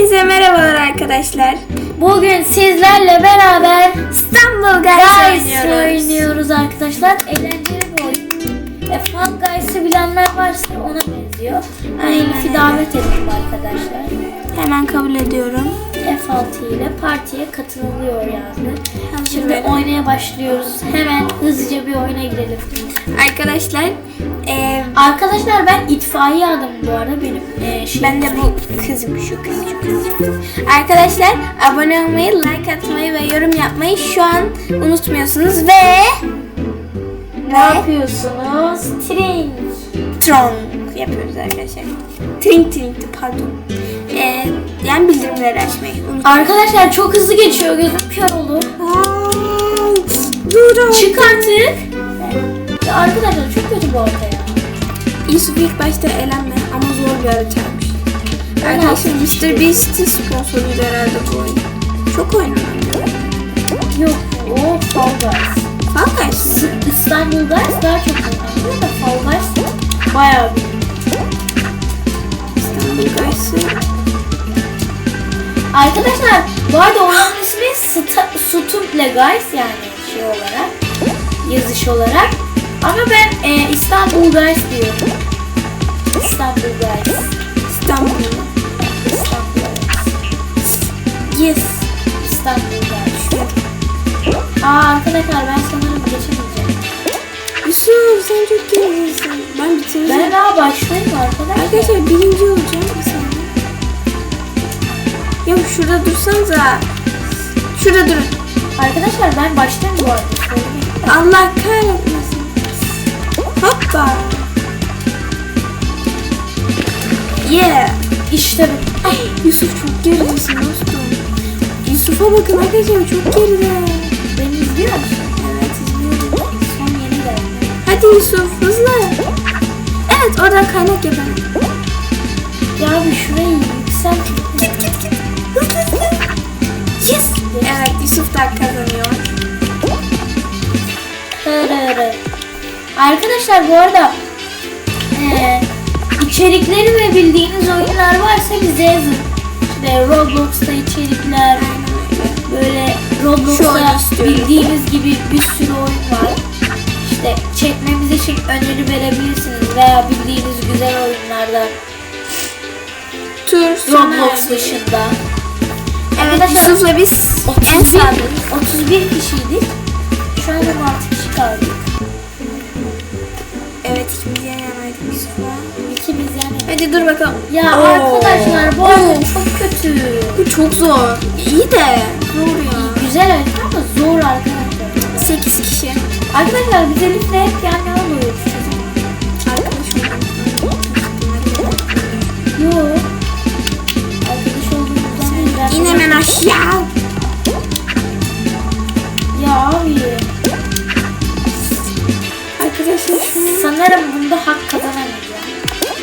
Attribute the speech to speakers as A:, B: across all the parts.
A: Hepinize merhabalar arkadaşlar.
B: Bugün sizlerle beraber
A: İstanbul
B: Guys
A: oynuyoruz.
B: oynuyoruz arkadaşlar. Eğlenceli bir oyun. E, Fall Guys'ı bilenler varsa ona benziyor. Ben
A: Aynen
B: Elif'i davet ettim arkadaşlar.
A: Hemen kabul ediyorum.
B: F6 ile partiye katılıyor yazdı. Şimdi oynaya başlıyoruz. Hemen hızlıca bir oyuna girelim.
A: Arkadaşlar e,
B: Arkadaşlar ben itfaiye adamım bu arada benim. E, şey,
A: ben de bu kızım şu kız şu kız. şu kız. Arkadaşlar abone olmayı, like atmayı ve yorum yapmayı şu an unutmuyorsunuz ve
B: ne yapıyorsunuz? String.
A: Tron yapıyoruz arkadaşlar. Trink trink pardon. E, yani bildirimleri açmayı unutmayın.
B: Arkadaşlar çok hızlı geçiyor. Gözüm kör oldu.
A: Durun.
B: Çık artık. Ya arkadaşlar çok kötü bu arada ya.
A: Yusuf ilk başta elenme ama zor bir haritaymış. Arkadaşlar Mr. Beast'in sponsoruydu herhalde bu oyun. Çok oynanıyor.
B: Yok o Fall Guys.
A: Fall Guys mı?
B: S- İstanbul Guys daha çok oynanıyor da Fall Guys bayağı bir.
A: Guys'ı.
B: Arkadaşlar bu arada onun ismi Stuple Guys yani şey olarak yazış olarak. Ama ben e, İstanbul Guys diyorum. İstanbul Guys.
A: İstanbul.
B: İstanbul Guys.
A: Yes.
B: İstanbul Guys. Aa arkadaşlar ben sanırım geçemeyeceğim.
A: Yusuf sen çok gerisin. Ben bitireceğim.
B: Ben daha başlayayım arkadaşlar.
A: Arkadaşlar birinci olacağım bir saniye. Ya şurada dursanıza. Şurada durun.
B: Arkadaşlar ben başlayayım bu arada.
A: Allah kahretmesin. Hoppa. Yeah.
B: İşte bu.
A: Ay, Yusuf çok geridesin dostum. Yusuf'a bakın arkadaşlar çok geride.
B: Beni izliyor musun?
A: Evet izliyorum.
B: Son yeni geldi.
A: Hadi Yusuf hızlı. Evet oradan kaynak yapalım.
B: Ya bir şurayı yükselt.
A: Git git git. Hızlı hızlı. Yes. Evet Yusuf da kazanıyor.
B: Arkadaşlar bu arada eee içerikleri ve bildiğiniz oyunlar varsa bize yazın. İşte Roblox'ta içerikler, böyle Roblox'ta bildiğiniz gibi bir sürü oyun var. İşte çekmemiz için öneri verebilirsiniz veya bildiğiniz güzel oyunlardan
A: Tur
B: Roblox dışında.
A: Evet
B: Arkadaşlar,
A: Yusuf'la biz en
B: 31,
A: sağdayız.
B: 31 kişiydik. Şu an 16 kişi kaldık.
A: Evet ikimiz yan yanaydık Yusuf'la.
B: İkimiz yani.
A: Hadi dur bakalım.
B: Ya
A: Oo.
B: arkadaşlar bu
A: Oo.
B: çok kötü.
A: Bu çok zor. İyi de zor ya.
B: Güzel harita ama zor arkadaşlar.
A: 8 kişi.
B: Arkadaşlar biz Elif'le hep yan yana
A: Aşağı.
B: Ya abi.
A: Arkadaşlar şunu
B: Sanırım bunda hak kazanamayacağım.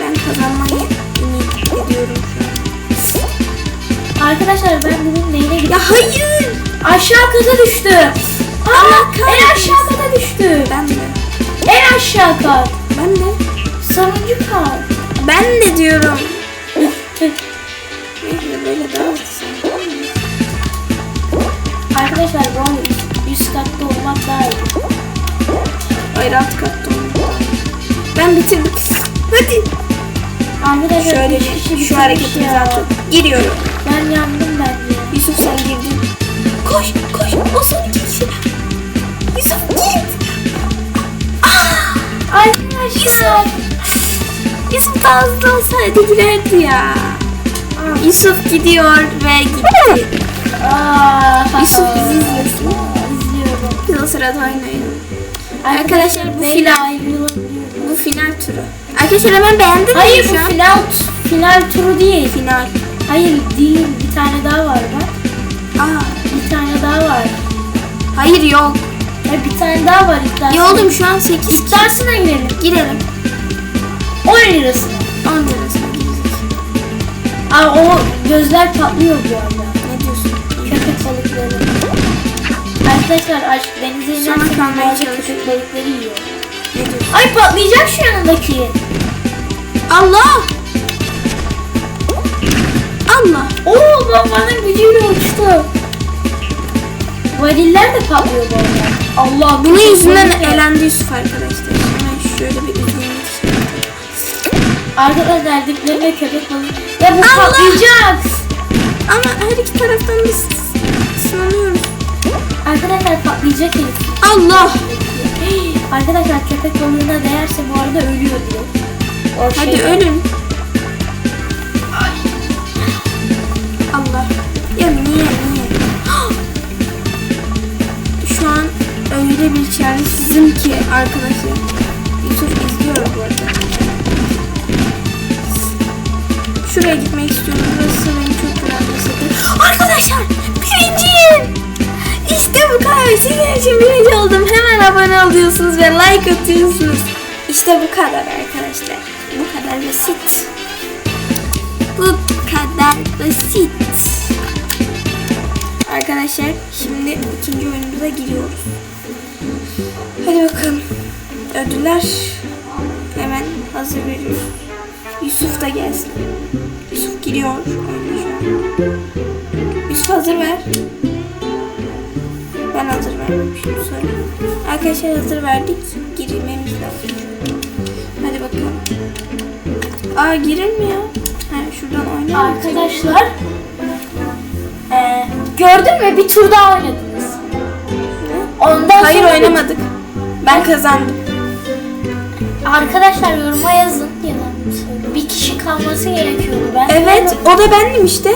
A: ben kazanmayı ümit ediyorum şu an.
B: Arkadaşlar ben bunun neyine gidiyorum?
A: Ya hayır.
B: Aşağı kata düştü. Aa, en aşağı kata düştü.
A: Ben de.
B: En aşağı kat.
A: Ben de.
B: Sonuncu kat.
A: Ben de diyorum. Neyse böyle daha.
B: Arkadaşlar bu üst, katta olmak daha iyi.
A: Hayır alt katta. Ben bitirdim. Hadi.
B: Arkadaşlar
A: Şöyle
B: kişi
A: şu hareketimizi
B: ya.
A: atıp giriyorum.
B: Ben yandım bence.
A: Yusuf sen girdin. Koş koş o son iki kişi. Yusuf git.
B: Arkadaşlar.
A: Yusuf daha hızlı olsaydı girerdi ya. Yusuf gidiyor ve gitti.
B: Aa,
A: Yusuf bizi izlesin.
B: İzliyorum.
A: Biz o sırada oynayalım. Arkadaşlar bu final. Bu final turu. Arkadaşlar hemen beğendin
B: Hayır
A: mi
B: bu
A: şu an?
B: final, final turu değil.
A: Final.
B: Hayır değil. Bir tane daha var bak.
A: Aa,
B: Bir tane daha var.
A: hayır yok.
B: Ya bir tane daha var iddiasına.
A: Ya oğlum şu an 8 kişi.
B: İddiasına girelim.
A: Girelim.
B: 10 lirasına.
A: 10 lirasına gireceğiz.
B: Aa o gözler patlıyor bu arada. Arkadaşlar aşk denize
A: Sana
B: inerseniz
A: kalmaya
B: köpek balıkları yiyor. Ay patlayacak şu yanındaki.
A: Allah! Allah!
B: Oo bana gücüyle uçtu. Variller de patlıyor arada. Allah
A: Bunun yüzünden elendi Yusuf arkadaşlar. Hemen şöyle bir üzülmek
B: Arkadaşlar diplerinde köpek balığı. Ya bu
A: Allah!
B: patlayacak.
A: Ama her iki taraftan biz sınanıyoruz.
B: Patlayacak herif.
A: Allah!
B: Hey, Arkadaşlar köpek balığına değerse bu arada ölüyor diye. O
A: Hadi
B: şey-
A: ölün. Allah. Ya niye niye? Şu an öyle bir çaresizim ki arkadaşlar. Yusuf izliyor bu arada. Şuraya gitmek istiyorum. Burası için birinci oldum. Hemen abone oluyorsunuz ve like atıyorsunuz. İşte bu kadar arkadaşlar. Bu kadar basit. Bu kadar basit. Arkadaşlar şimdi ikinci oyunumuza giriyoruz. Hadi bakalım. Ödüller hemen hazır veriyoruz. Yusuf da gelsin. Yusuf giriyor. Yusuf hazır ver. Ben hazır vermemişim söyle. Arkadaşlar hazır verdik. Girmemiz lazım. Hadi bakalım. Aa girilmiyor. Ha şuradan oynayalım.
B: Arkadaşlar eee, gördün mü bir tur daha oynadınız.
A: Ne?
B: Ondan
A: Hayır
B: sonra bir-
A: oynamadık. Ben kazandım.
B: Arkadaşlar yoruma yazın ya da bir kişi kalması gerekiyordu. Ben
A: Evet o da bendim işte.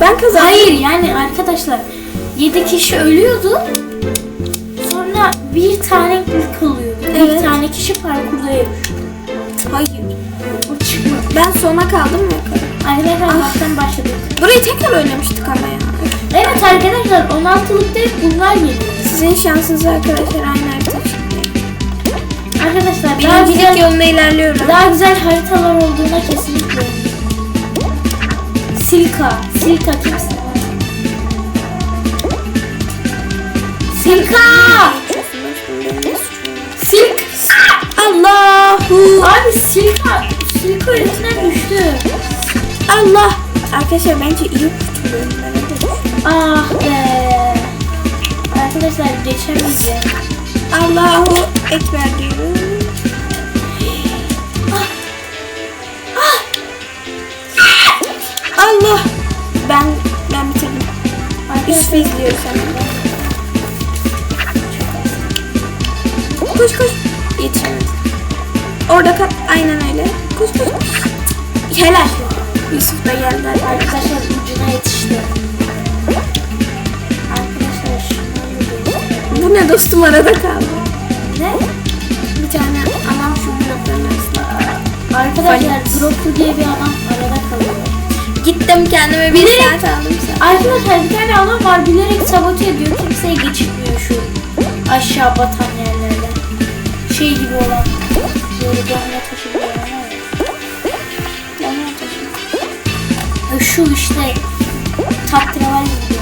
A: Ben kazandım.
B: Hayır yani arkadaşlar 7 kişi ölüyordu. Sonra bir tane kalıyordu.
A: Evet.
B: Bir tane kişi parkurda yarışıyor.
A: Hayır.
B: O çıkmadı.
A: Ben sona kaldım mı?
B: Arkadaşlar
A: Ah.
B: baştan başladık.
A: Burayı tekrar oynamıştık ama ya.
B: Evet arkadaşlar 16'lıkta hep bunlar geliyor.
A: Sizin şansınız arkadaşlar aynı harita.
B: Arkadaşlar daha güzel,
A: yolunda ilerliyorum.
B: daha güzel haritalar olduğuna kesinlikle. Silka. Silka kimsin? Silka! Silk!
A: Allahu
B: Abi Silka, Silka öğretmen düştü.
A: Allah. Arkadaşlar bence iyi kurtuluyorum
B: Ah be. Arkadaşlar geçemeyeceğim.
A: Allahu Ekber diyorum. Da geldi.
B: Arkadaşlar ucuna yetişti. Arkadaşlar
A: Bu ne dostum arada kaldı.
B: Ne?
A: Bir tane anam şu blokların arasında.
B: Arkadaşlar. Droplu diye bir adam arada kalıyor.
A: Gittim kendime bir
B: Bilerek-
A: saat aldım sen.
B: Arkadaşlar bir tane adam var bilerek sabote ediyor. Kimseye geçitmiyor şu aşağı batan yerlerden. Şey gibi olan böyle domla Şu işte taktiraval gibi.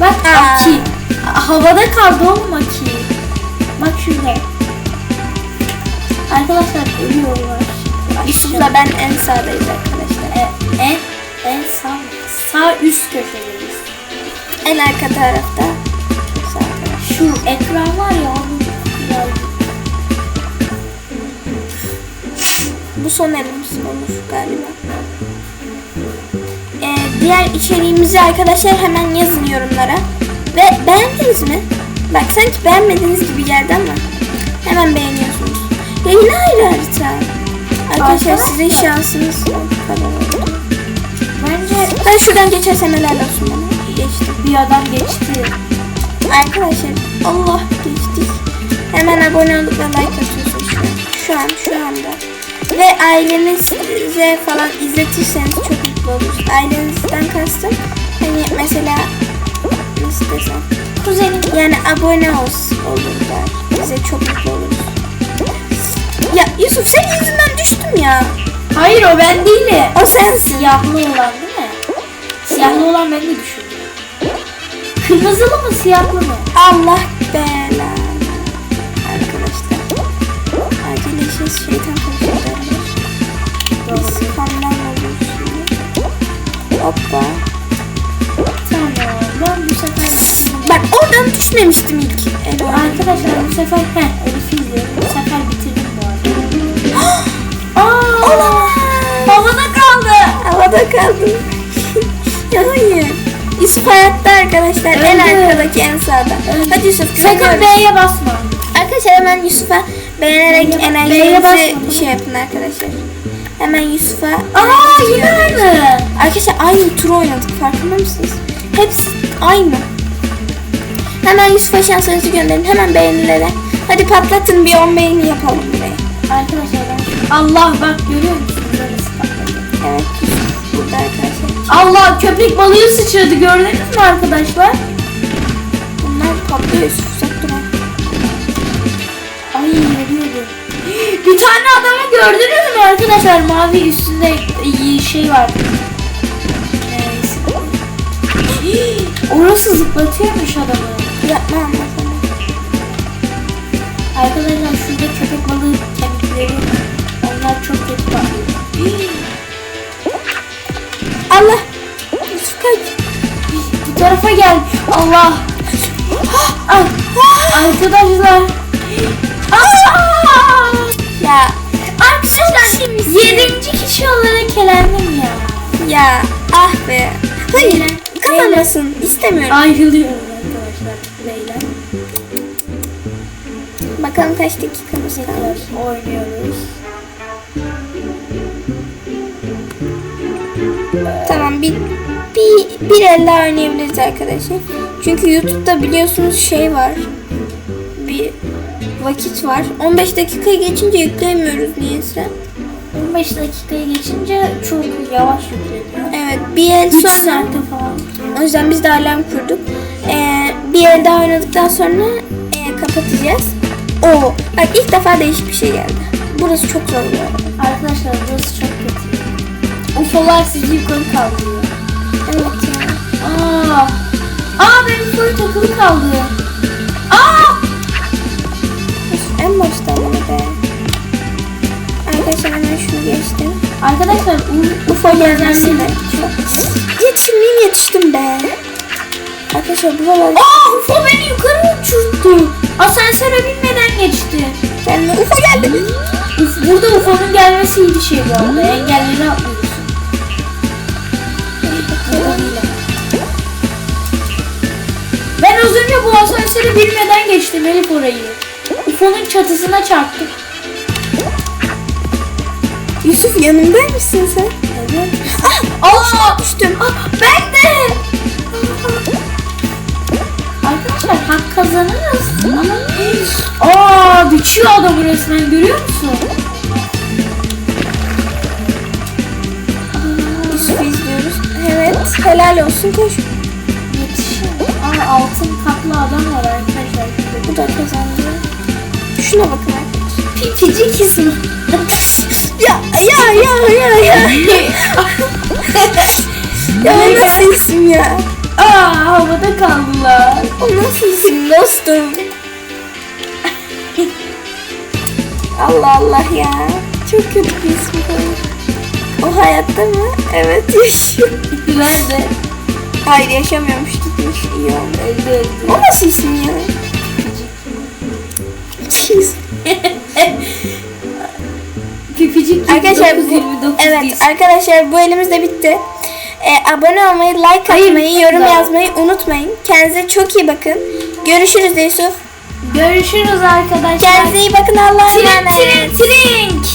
B: Bak
A: Aa.
B: Aki. Havada kaldı oğlum Aki. Bak şurada. Arkadaşlar ölüyorlar.
A: Yusuf'la ben en sağdayız arkadaşlar.
B: E, en en sağ sağ üst köşedeyiz.
A: En arka tarafta. Sağ taraf.
B: Şu ekran var ya onun
A: Bu son elimiz olur galiba. Diğer içeriğimizi arkadaşlar hemen yazın yorumlara. Ve beğendiniz mi? Bak sanki beğenmediğiniz gibi geldi ama hemen beğeniyorsunuz. Ya yine ayrı harita. Arkadaşlar
B: Arkadaşlar-
A: sizin şansınız
B: bence
A: Ben şuradan geçersem helal olsun bana. Geçtim.
B: bir adam geçti.
A: Arkadaşlar Allah geçtik. Hemen abone olup ve like atıyorsunuz şu an. Şu an şu anda. Ve ailenize falan izletirseniz çok oluruz. Ailenizden kastım. Hani mesela nasıl desem.
B: Kuzenim
A: Yani abone olsun olurlar. Bize çok mutlu oluruz. Ya Yusuf senin yüzünden düştüm ya.
B: Hayır o ben değilim.
A: O sensin.
B: Siyahlı olan değil mi? Siyahlı olan ben de düşürdüm. Kırmızılı mı siyahlı mı?
A: Allah belanı. Arkadaşlar. Acil işe şeytan karıştırırlar. Biz şimdi. Hoppa.
B: Tamam. Ben bu sefer
A: Bak oradan düşmemiştim ilk. Evet.
B: Arkadaşlar bu sefer heh Elif'i izliyorum. Bu sefer bitirdim bu arada. Aa,
A: Olamaz.
B: havada kaldı.
A: Havada kaldım. ya hayır. Yusuf hayatta arkadaşlar. En
B: Öldü.
A: arkadaki en sağda.
B: Öldü.
A: Hadi Yusuf.
B: Sakın. B'ye basma.
A: Arkadaşlar hemen Yusuf'a beğenerek enerjinizi şey yapın arkadaşlar. Hemen Yusuf'a
B: Aa yine aynı.
A: Arkadaşlar aynı tur oynadık farkında mısınız? Hepsi aynı. Hemen Yusuf'a şanslarınızı gönderin. Hemen beğenilere. Hadi patlatın bir 10 beğeni yapalım buraya.
B: Arkadaşlar ben Allah bak görüyor musunuz? Orası patladı.
A: Evet Yusuf burada arkadaşlar.
B: Allah köpek balığı sıçradı gördünüz mü arkadaşlar?
A: Bunlar patlıyor
B: Bir tane adamı gördünüz mü arkadaşlar? Mavi üstünde şey var. Neyse. Orası zıplatıyormuş adamı.
A: Yapma anlasana.
B: Arkadaşlar şurada köpek balığı kemikleri onlar çok kötü patlıyor.
A: Allah. Kaç.
B: Bu tarafa gel. Allah. Ay, arkadaşlar.
A: Ya.
B: Arkadaşlar yedinci kişi olarak elendim ya.
A: Ya. Ah be. Hayır.
B: Beyler,
A: Kazanmasın. İstemiyorum.
B: Ayrılıyorum arkadaşlar beyler.
A: Bakalım kaç dakikamız kalmış.
B: Oynuyoruz.
A: Tamam bir bir, bir el daha oynayabiliriz arkadaşlar. Çünkü YouTube'da biliyorsunuz şey var. Vakit var. 15 dakikayı geçince yükleyemiyoruz niyeyse.
B: 15 dakikayı geçince çok yavaş yükleniyor.
A: Evet bir el
B: 3
A: sonra.
B: saatte falan.
A: O yüzden biz de alarm kurduk. Ee, bir el daha oynadıktan sonra e, kapatacağız. Oo, bak ilk defa değişik bir şey geldi. Burası çok zor arada.
B: Arkadaşlar burası çok kötü. UFO'lar sizi yukarı kaldırıyor.
A: Evet ya.
B: Aa, aa benim soru takılı kaldı. Aa,
A: Be. Arkadaşlar hemen şunu geçtim.
B: arkadaşlar
A: UFO gelmesi de
B: çok.
A: Yetiştim miyim yetiştim be. Arkadaşlar buralar
B: Aa UFO beni yukarı uçurttu. Asansöre binmeden geçti.
A: gelme. UFO geldi.
B: Burada UFO'nun gelmesi iyi bir şey bu arada. Engelleri atlıyorsun. Ben az önce bu asansöre binmeden geçtim Elif orayı. UFO'nun çatısına çarptım.
A: Yusuf yanımdaymışsın sen.
B: Evet.
A: Ah! Aa! Düştüm.
B: Ah, ben de. Arkadaşlar hak kazanırız. Ama Aa, biçiyor adamı resmen görüyor musun?
A: Yusuf'u izliyoruz. Evet. Helal olsun koş.
B: Yetişin. Aa, altın kaplı adam var arkadaşlar.
A: Bu da kazandı. Şuna bakın arkadaşlar.
B: Pipicik ismi.
A: Ya ya ya ya ya. ya o nasıl isim ya?
B: Aa, havada kaldılar.
A: O nasıl isim dostum? Allah Allah ya. Çok kötü bir isim koymuş. O hayatta mı? Evet yaşıyor.
B: Nerede?
A: Hayır yaşamıyormuş gitmiş. İyi oldu.
B: Öldü öldü.
A: O nasıl isim ya? Jeez.
B: Pipicik
A: Arkadaşlar bu,
B: 929
A: evet
B: diyorsun.
A: arkadaşlar bu elimiz de bitti. Ee, abone olmayı, like
B: Hayır,
A: atmayı, yorum
B: daha.
A: yazmayı unutmayın. Kendinize çok iyi bakın. Görüşürüz Yusuf.
B: Görüşürüz arkadaşlar.
A: Kendinize iyi bakın. Allah'a emanet.
B: trink trink.